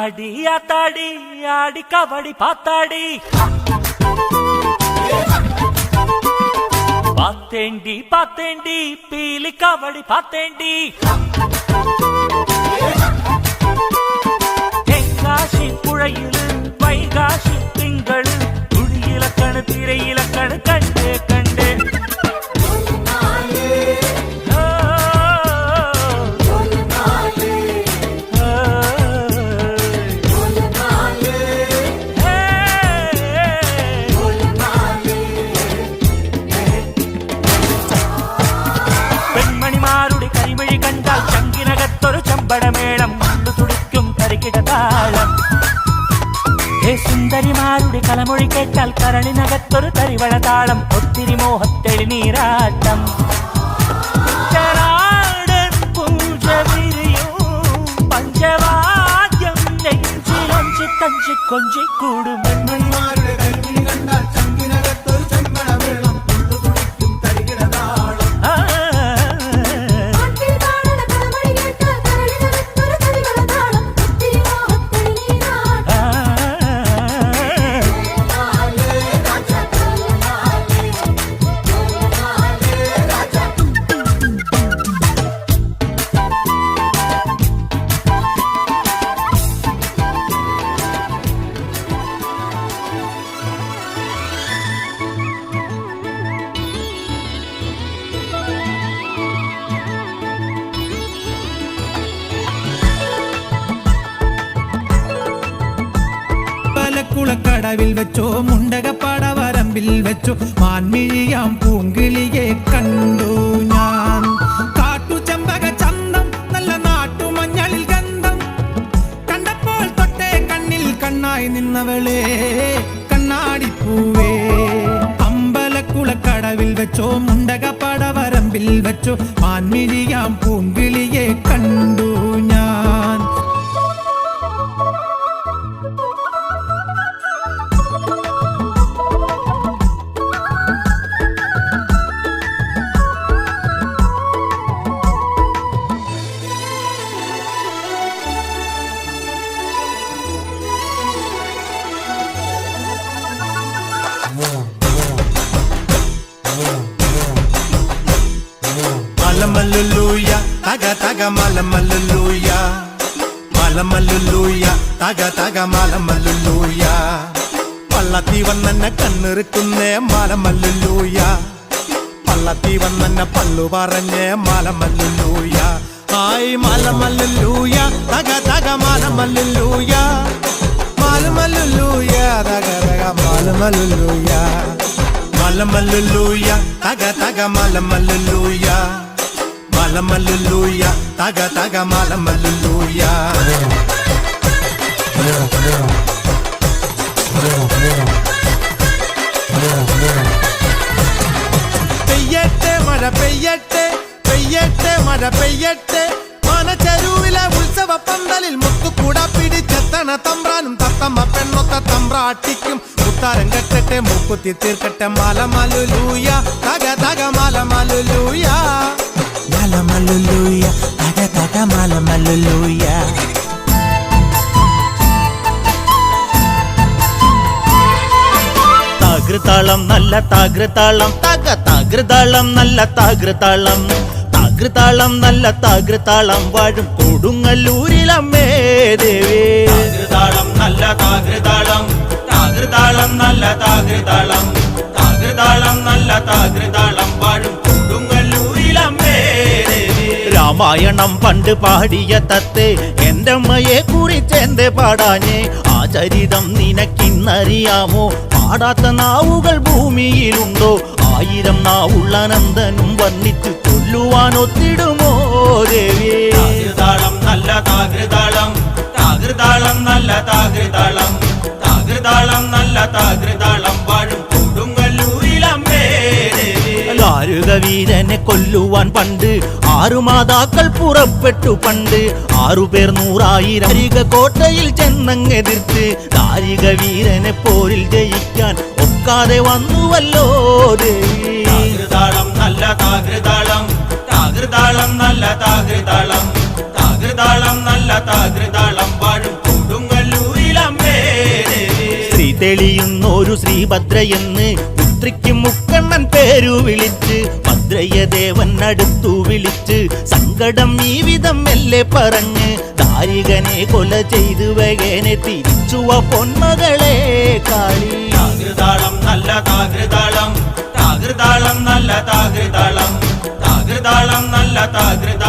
ஆத்தாடி ஆத்தாடி ஆடி கபடி பார்த்தாடி பார்த்தேண்டி பார்த்தேண்டி பீலி கபடி பார்த்தேண்டி தென்காசி புழையில் வைகாசி திங்கள் துடியில கணு திரையில கணு கண்டே. കലമൊഴി കേട്ടാൽ കരളിനകത്തൊരു തരിവള താളം ഒത്തിരി മോഹത്തെളി നീരാട്ടം. പഞ്ചവാദ്യം നെഞ്ചിലൊഞ്ചി കൊഞ്ചി വെച്ചോ മുണ്ടകപ്പടവരമ്പിൽ വെച്ചോ മാൻമിഴിയാം പൂങ്കിളിയെ കണ്ടു ഞാൻ. കാട്ടുചെമ്പക നല്ല ഗന്ധം. കണ്ടപ്പോൾ കണ്ണിൽ കണ്ണായി അമ്പലക്കുളക്കടവിൽ വെച്ചോ മുണ്ടകപ്പടവരമ്പിൽ വെച്ചോ മാൻമിഴിയാം പൂങ്കിളിയെ കണ്ടു ഞാൻ. തക മലമല്ലുലൂയ മലമല്ലുലൂയ തക തക മലമല്ലുലൂയ പള്ളത്തി വന്നെന്നെ കണ്ണിറുക്കുന്നേ മലമല്ലുലൂയ പള്ളത്തി വന്നെന്നെ പള്ളു പറഞ്ഞേ മലമല്ലുലൂയ ആയി മലമല്ലുലൂയ തക തക മലമല്ലുലൂയ മല മാലമല്ലുലൂയ തക തക മാലമല്ലുലൂയ മാലമല്ലുലൂയ തക തക മാലമല്ലുലൂയ మలమల్లుయా తగ తగ మలమల్లుయా பெய்யட்டே மழை பெய்யட்டே பெய்யட்டே மழை பெய்யட்டே. மனச்சருவில உற்சவ பந்தலில் முத்து கூட பிடிச்சத்தன தம்ரானும் தத்தம்ம பெண்ணொத்த தம்ராட்டிக்கும். முத்தாரம் கட்டட்டே மூக்குத்தி தீர்க்கட்ட மாலமலு லூயா தக தக மாலமலு லூயா മല്ലുലൂയ തക തക മല മല്ലുലൂയ താകൃതാളം നല്ല താകൃതാളം തക താകൃതാളം നല്ല താകൃതാളം താകൃതാളം നല്ല താകൃതാളം വാഴും കൊടുങ്ങല്ലൂരിലമ്മേ ദേവേ താകൃതാളം നല്ല താകൃതാളം രാമായണം പണ്ട് പാടിയ തത്തെ എന്റെ അമ്മയെ എന്ത് പാടാനെ ആ ചരിതം നിനക്കിന്നറിയാമോ? പാടാത്ത നാവുകൾ ഭൂമിയിലുണ്ടോ? ആയിരം നാവുള്ള നന്ദനും വന്നിച്ചു ചൊല്ലുവാൻ ദേവി? ദേവിയേ താകൃതാളം നല്ല താകൃതാളം താകൃതാളം നല്ല താകൃതാളം താകൃതാളം നല്ല താകൃതാളം. വീരനെ കൊല്ലുവാൻ പണ്ട്. ആറു മാതാക്കൾ പുറപ്പെട്ടു പണ്ട്. ആറുപേർ നൂറായിരം അരിക കോട്ടയിൽ ചെന്നങ്ങെതിർത്ത്. ദാരിക വീരനെ പോരിൽ ജയിക്കാൻ ഒക്കാതെ വന്നുവല്ലോ താകൃതാളം നല്ല താകൃതാളം. താകൃതാളം നല്ല താകൃതാളം. താകൃതാളം നല്ല താകൃതാളം. വാഴും കൊടുങ്ങല്ലൂരിലമ്മേ ശ്രീ തെളിയുന്നൊരു ശ്രീഭദ്രയെന്ന് പുത്രിക്ക് മുക്കണ്ണൻ പേരു വിളിച്ച്. ഭദ്രയ ദേവൻ അടുത്തു വിളിച്ച് സങ്കടം ഈ വിധം മെല്ലെ പറഞ്ഞ് ദാരികനെ കൊല ചെയ്തു വേഗനെ തിരിച്ചുവ പൊന്മകളെ കാളി. താകൃതാളം നല്ല താകൃതാളം താകൃതാളം നല്ല താകൃതാളം താകൃതാളം നല്ല താകൃതാളം.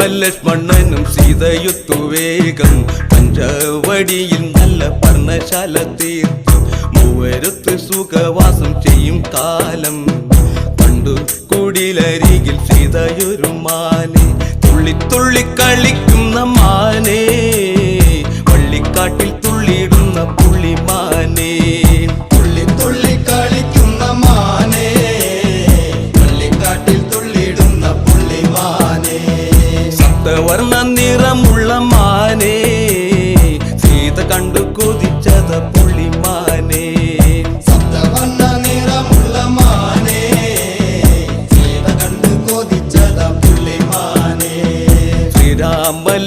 ശ്രീരാമലക്ഷ്മണനും സീതയുത്തു വേഗം. പഞ്ചവടിയിൽ നല്ല പർണശാല തീർത്തു. മൂവരുത്ത് സുഖവാസം ചെയ്യും കാലം. കണ്ടു കുടിലരികിൽ സീതയൊരു മാനെ. തുള്ളി തുള്ളി കളിക്കുന്ന മാനേ വള്ളിക്കാട്ടിൽ തുള്ളിയിടുന്ന പുള്ളിമാനേ.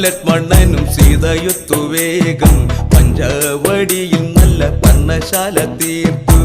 ലക്ഷ്മണനും സീതയുത്തു വേഗം. പഞ്ചവടിയിൽ നല്ല പർണശാല തീർത്തു.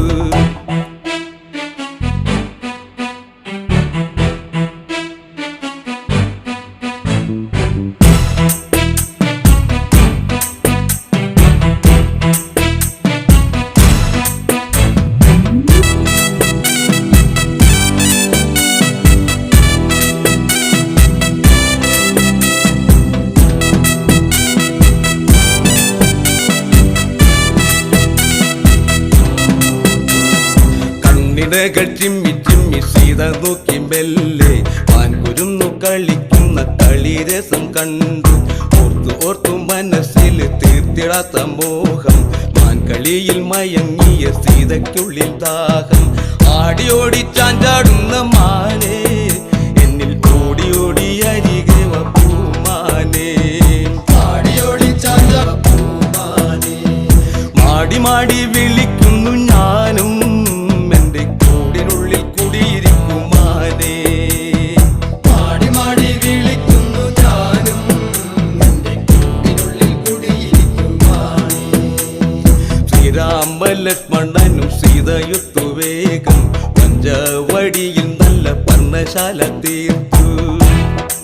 കണ്ണിടകൾ ചിമ്മി ചിമ്മി സീത നോക്കി മെല്ലെ പാൻകുരുന്നു കളിക്കുന്ന കളിരസം കണ്ടു. ഓർത്തു ഓർത്തു മനസ്സിൽ തീർത്തിടാത്ത മോഹം. മാൻകളിയിൽ മയങ്ങിയ സീതയ്ക്കുള്ളിൽ ദാഹം. ആടിയോടി ചാഞ്ചാടുന്ന മാനേ തീർത്തു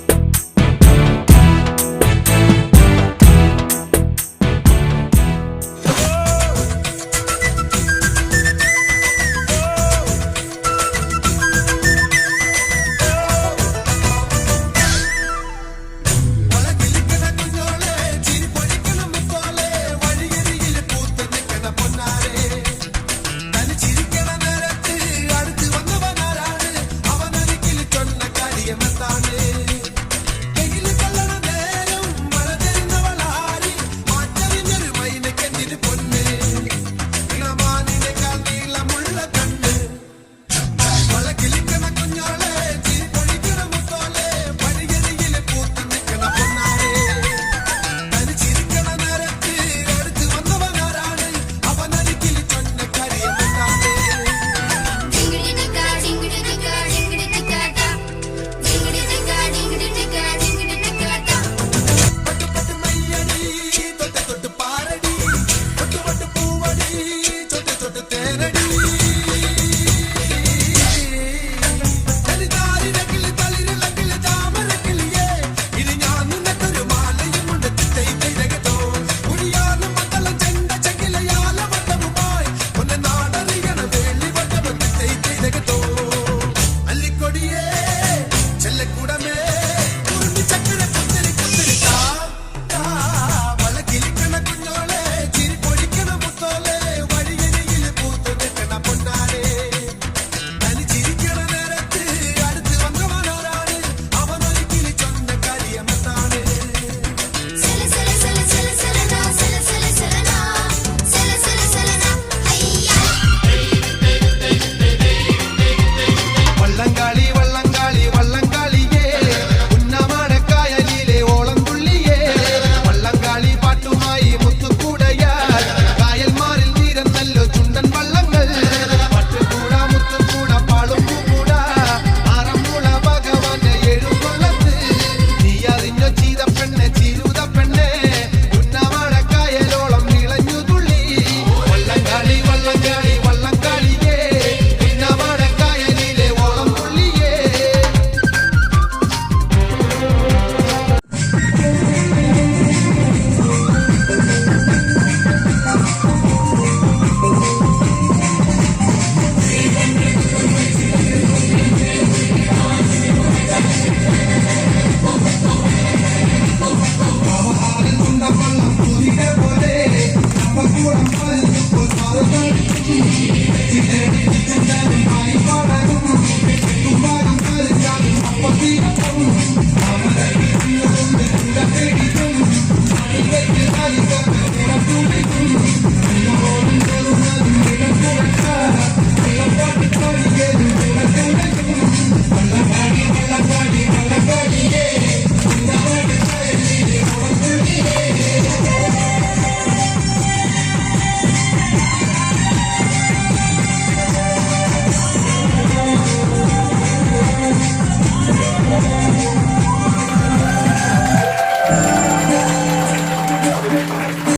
Now you got